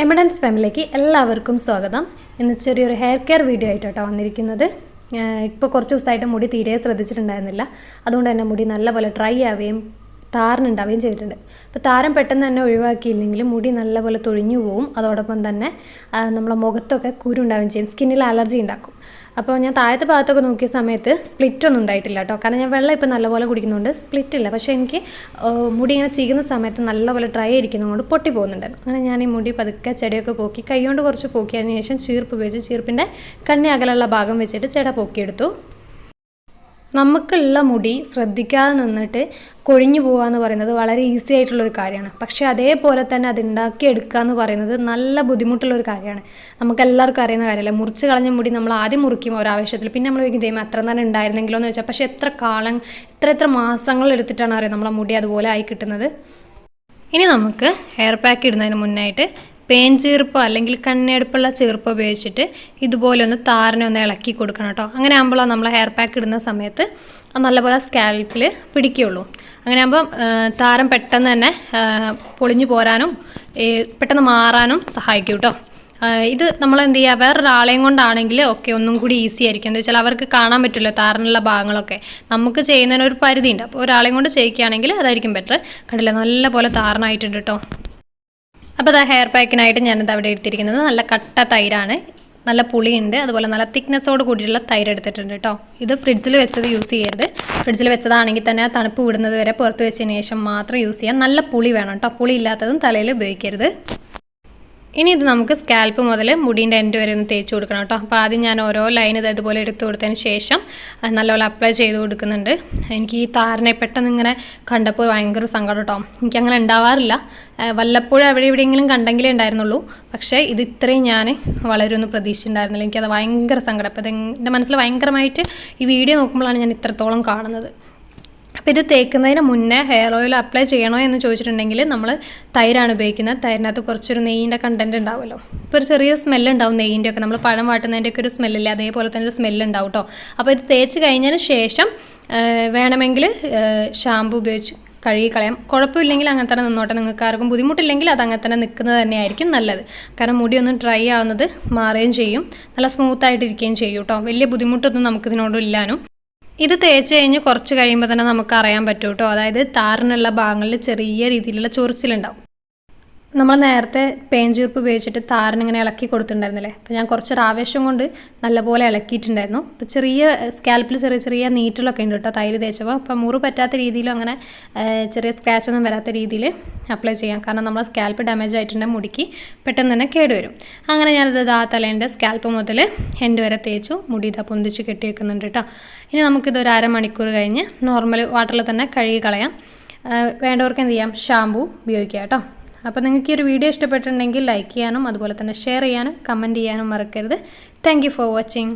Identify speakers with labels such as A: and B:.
A: എമിഡൻസ് ഫാമിലിക്ക് എല്ലാവർക്കും സ്വാഗതം. ഇന്ന് ചെറിയൊരു ഹെയർ കെയർ വീഡിയോ ആയിട്ടോ വന്നിരിക്കുന്നത്. ഇപ്പോൾ കുറച്ച് ദിവസമായിട്ട് മുടി തീരെ ശ്രദ്ധിച്ചിട്ടുണ്ടായിരുന്നില്ല. അതുകൊണ്ട് തന്നെ മുടി നല്ലപോലെ ഡ്രൈ ആവുകയും താരനുണ്ടാവുകയും ചെയ്തിട്ടുണ്ട്. അപ്പോൾ താരം പെട്ടെന്ന് തന്നെ ഒഴിവാക്കിയില്ലെങ്കിൽ മുടി നല്ലപോലെ തൊഴിഞ്ഞു പോവും. അതോടൊപ്പം തന്നെ നമ്മളെ മുഖത്തൊക്കെ കുരുണ്ടാവുകയും ചെയ്യും. സ്കിന്നിൽ അലർജി ഉണ്ടാക്കും. അപ്പോൾ ഞാൻ താഴത്തെ ഭാഗത്തൊക്കെ നോക്കിയ സമയത്ത് സ്പ്ലിറ്റ് ഒന്നും ഉണ്ടായിട്ടില്ല കേട്ടോ. കാരണം ഞാൻ വെള്ളം ഇപ്പോൾ നല്ലപോലെ കുടിക്കുന്നുണ്ട് സ്പ്ലിറ്റ് ഇല്ല. പക്ഷേ എനിക്ക് മുടി ഇങ്ങനെ ചീകുന്ന സമയത്ത് നല്ലപോലെ ഡ്രൈ ഇരിക്കുന്നതുകൊണ്ട് പൊട്ടി പോകുന്നുണ്ടായിരുന്നു അങ്ങനെ ഞാൻ ഈ മുടി പതുക്കെ ചെടിയൊക്കെ പോക്കി കൈകൊണ്ട് കുറച്ച് പോക്കിയതിന് ശേഷം ചീർപ്പ് ഉപയോഗിച്ച് ചീർപ്പിന്റെ കണ്ണി അകലുള്ള ഭാഗം വെച്ചിട്ട് ചെട പോക്കിയെടുത്തു. നമുക്കുള്ള മുടി ശ്രദ്ധിക്കാതെ നിന്നിട്ട് കൊഴിഞ്ഞു പോകുക എന്ന് പറയുന്നത് വളരെ ഈസി ആയിട്ടുള്ളൊരു കാര്യമാണ്. പക്ഷേ അതേപോലെ തന്നെ അത് ഉണ്ടാക്കിയെടുക്കുക എന്ന് പറയുന്നത് നല്ല ബുദ്ധിമുട്ടുള്ളൊരു കാര്യമാണ്. നമുക്ക് എല്ലാവർക്കും അറിയുന്ന കാര്യമല്ല? മുറിച്ച് കളഞ്ഞ മുടി നമ്മൾ ആദ്യം മുറിക്കും ഒരാവശ്യത്തിൽ പിന്നെ നമ്മൾ വെക്കും ദൈവം അത്ര തന്നെ ഉണ്ടായിരുന്നെങ്കിലോ എന്ന് വെച്ചാൽ പക്ഷേ എത്ര കാലം എത്ര എത്ര മാസങ്ങൾ എടുത്തിട്ടാണ് അറിയാം നമ്മളെ മുടി അതുപോലെ ആയി കിട്ടുന്നത്? ഇനി നമുക്ക് ഹെയർ പാക്ക് ഇടുന്നതിന് മുന്നായിട്ട് പേൻ ചീർപ്പോ അല്ലെങ്കിൽ കണ്ണെടുപ്പുള്ള ചീർപ്പ് ഉപയോഗിച്ചിട്ട് ഇതുപോലെ ഒന്ന് താരനെ ഒന്ന് ഇളക്കി കൊടുക്കണം കേട്ടോ. അങ്ങനെ ആകുമ്പോൾ നമ്മൾ ഹെയർ പാക്ക് ഇടുന്ന സമയത്ത് അത് നല്ലപോലെ സ്കാൽപ്പിൽ പിടിക്കുകയുള്ളൂ അങ്ങനെ ആകുമ്പോൾ താരം പെട്ടെന്ന് തന്നെ പൊളിഞ്ഞു പോരാനും പെട്ടെന്ന് മാറാനും സഹായിക്കും കേട്ടോ. ഇത് നമ്മൾ എന്ത് ചെയ്യുക വേറൊരാളെയും കൊണ്ടാണെങ്കിൽ ഒക്കെ ഒന്നും കൂടി ഈസി ആയിരിക്കും. എന്താ വെച്ചാൽ അവർക്ക് കാണാൻ പറ്റില്ല താരനുള്ള ഭാഗങ്ങളൊക്കെ. നമുക്ക് ചെയ്യുന്നതിന് ഒരു പരിധിയുണ്ട്. അപ്പോൾ ഒരാളെയും കൊണ്ട് ചെയ്യിക്കുകയാണെങ്കിൽ അതായിരിക്കും ബെറ്റർ കണ്ടില്ല? നല്ല പോലെ താരനായിട്ടുണ്ട് കേട്ടോ. അപ്പോൾ അത് ഹെയർ പാക്കിനായിട്ട് ഞാനത് അവിടെ എടുത്തിരിക്കുന്നത്. നല്ല കട്ട തൈരാണ്. നല്ല പുളിയുണ്ട്. അതുപോലെ നല്ല തിക്നെസ്സോട് കൂടിയിട്ടുള്ള തൈര് എടുത്തിട്ടുണ്ട് കേട്ടോ ഇത് ഫ്രിഡ്ജിൽ വെച്ചത് യൂസ് ചെയ്യരുത്. ഫ്രിഡ്ജിൽ വെച്ചതാണെങ്കിൽ തന്നെ തണുപ്പ് വിടുന്നത് വരെ പുറത്ത് വെച്ചതിന് ശേഷം മാത്രം യൂസ് ചെയ്യാം. നല്ല പുളി വേണം കേട്ടോ പുളി ഇല്ലാത്തതും തലയിൽ ഉപയോഗിക്കരുത്. ഇനി ഇത് നമുക്ക് സ്കാൽപ്പ് മുതൽ മുടീന്റെ എൻഡ് വരെ ഒന്ന് തേച്ച് കൊടുക്കണം കേട്ടോ അപ്പോൾ ആദ്യം ഞാൻ ഓരോ ലൈൻ ഇത് ഇതുപോലെ എടുത്തു കൊടുത്തതിന് ശേഷം നല്ലപോലെ അപ്ലൈ ചെയ്ത് കൊടുക്കുന്നുണ്ട്. എനിക്ക് ഈ താരനെ പെട്ടെന്ന് ഇങ്ങനെ കണ്ടപ്പോൾ ഭയങ്കര സങ്കടം കേട്ടോ എനിക്കങ്ങനെ ഉണ്ടാവാറില്ല. വല്ലപ്പോഴും അവിടെ എവിടെയെങ്കിലും കണ്ടെങ്കിലേ ഉണ്ടായിരുന്നുള്ളൂ. പക്ഷേ ഇത് ഇത്രയും ഞാൻ വളരെ ഒന്നും പ്രതീക്ഷിച്ചിട്ടുണ്ടായിരുന്നില്ല. എനിക്കത് ഭയങ്കര സങ്കടം. അപ്പോൾ ഇത് എന്റെ മനസ്സിൽ ഭയങ്കരമായിട്ട് ഈ വീഡിയോ നോക്കുമ്പോഴാണ് ഞാൻ ഇത്രത്തോളം കാണുന്നത്. അപ്പോൾ ഇത് തേക്കുന്നതിന് മുന്നേ ഹെയർ ഓയിൽ അപ്ലൈ ചെയ്യണോ എന്ന് ചോദിച്ചിട്ടുണ്ടെങ്കിൽ നമ്മൾ തൈരാണ് ഉപയോഗിക്കുന്നത്. തൈരിനകത്ത് കുറച്ചൊരു നെയ്യിന്റെ കണ്ടന്റ് ഉണ്ടാവുമല്ലോ. ഇപ്പോൾ ഒരു ചെറിയ സ്മെല്ല് ഉണ്ടാവും നെയ്യിന്റെ ഒക്കെ നമ്മൾ പഴം വാട്ടുന്നതിന്റെയൊക്കെ ഒരു സ്മെല്ലില്ലേ അതേപോലെ തന്നെ ഒരു സ്മെല്ല് ഉണ്ടാവും കേട്ടോ അപ്പോൾ ഇത് തേച്ച് കഴിഞ്ഞതിന് ശേഷം വേണമെങ്കിൽ ഷാമ്പു ഉപയോഗിച്ച് കഴുകി കളയാം. കുഴപ്പമില്ലെങ്കിൽ അങ്ങനെ തന്നെ നിന്നോട്ടെ. നിങ്ങൾക്ക് ആർക്കും ബുദ്ധിമുട്ടില്ലെങ്കിൽ അത് അങ്ങനെ തന്നെ നിൽക്കുന്നത് തന്നെയായിരിക്കും നല്ലത്. കാരണം മുടി ഒന്നും ഡ്രൈ ആവുന്നത് മാറുകയും ചെയ്യും. നല്ല സ്മൂത്ത് ആയിട്ടിരിക്കുകയും ചെയ്യും കേട്ടോ വലിയ ബുദ്ധിമുട്ടൊന്നും നമുക്കിതിനോടും ഇല്ലാനും. ഇത് തേച്ച് കഴിഞ്ഞ് കുറച്ച് കഴിയുമ്പോൾ തന്നെ നമുക്ക് അറിയാൻ പറ്റും കേട്ടോ അതായത് താരനുള്ള ഭാഗങ്ങളിൽ ചെറിയ രീതിയിലുള്ള ചൊറിച്ചിലുണ്ടാവും. നമ്മൾ നേരത്തെ പേൻ ചീർപ്പ് ഉപയോഗിച്ചിട്ട് താരനിങ്ങനെ ഇളക്കി കൊടുത്തിട്ടുണ്ടായിരുന്നില്ലേ? അപ്പോൾ ഞാൻ കുറച്ചൊരു ആവേശം കൊണ്ട് നല്ലപോലെ ഇളക്കിയിട്ടുണ്ടായിരുന്നു. അപ്പോൾ ചെറിയ സ്കാൽപ്പിൽ ചെറിയ ചെറിയ നീറ്റിലൊക്കെ ഉണ്ട് കേട്ടോ തൈര് തേച്ചപ്പോൾ അപ്പോൾ മുറി പറ്റാത്ത രീതിയിലും അങ്ങനെ ചെറിയ സ്ക്രാച്ച് ഒന്നും വരാത്ത രീതിയിൽ അപ്ലൈ ചെയ്യാം. കാരണം നമ്മളെ സ്കാൽപ്പ് ഡാമേജ് ആയിട്ടുണ്ടെങ്കിൽ മുടിക്ക് പെട്ടെന്ന് തന്നെ കേടുവരും അങ്ങനെ ഞാനത് ആ തലേന്റെ സ്കാൽപ്പ് മുതൽ എന്റെ വരെ തേച്ചു. മുടി ഇതാ പൊന്തിച്ച് കെട്ടി വെക്കുന്നുണ്ട് കേട്ടോ. ഇനി നമുക്കിത് ഒരു അരമണിക്കൂർ കഴിഞ്ഞ് നോർമൽ വാട്ടറിൽ തന്നെ കഴുകി കളയാം. വേണ്ടവർക്ക് എന്ത് ചെയ്യാം? ഷാമ്പു ഉപയോഗിക്കാം കേട്ടോ. അപ്പോൾ നിങ്ങൾക്ക് ഈ ഒരു വീഡിയോ ഇഷ്ടപ്പെട്ടിട്ടുണ്ടെങ്കിൽ ലൈക്ക് ചെയ്യാനും അതുപോലെ തന്നെ ഷെയർ ചെയ്യാനും കമന്റ് ചെയ്യാനും മറക്കരുത്. Thank for watching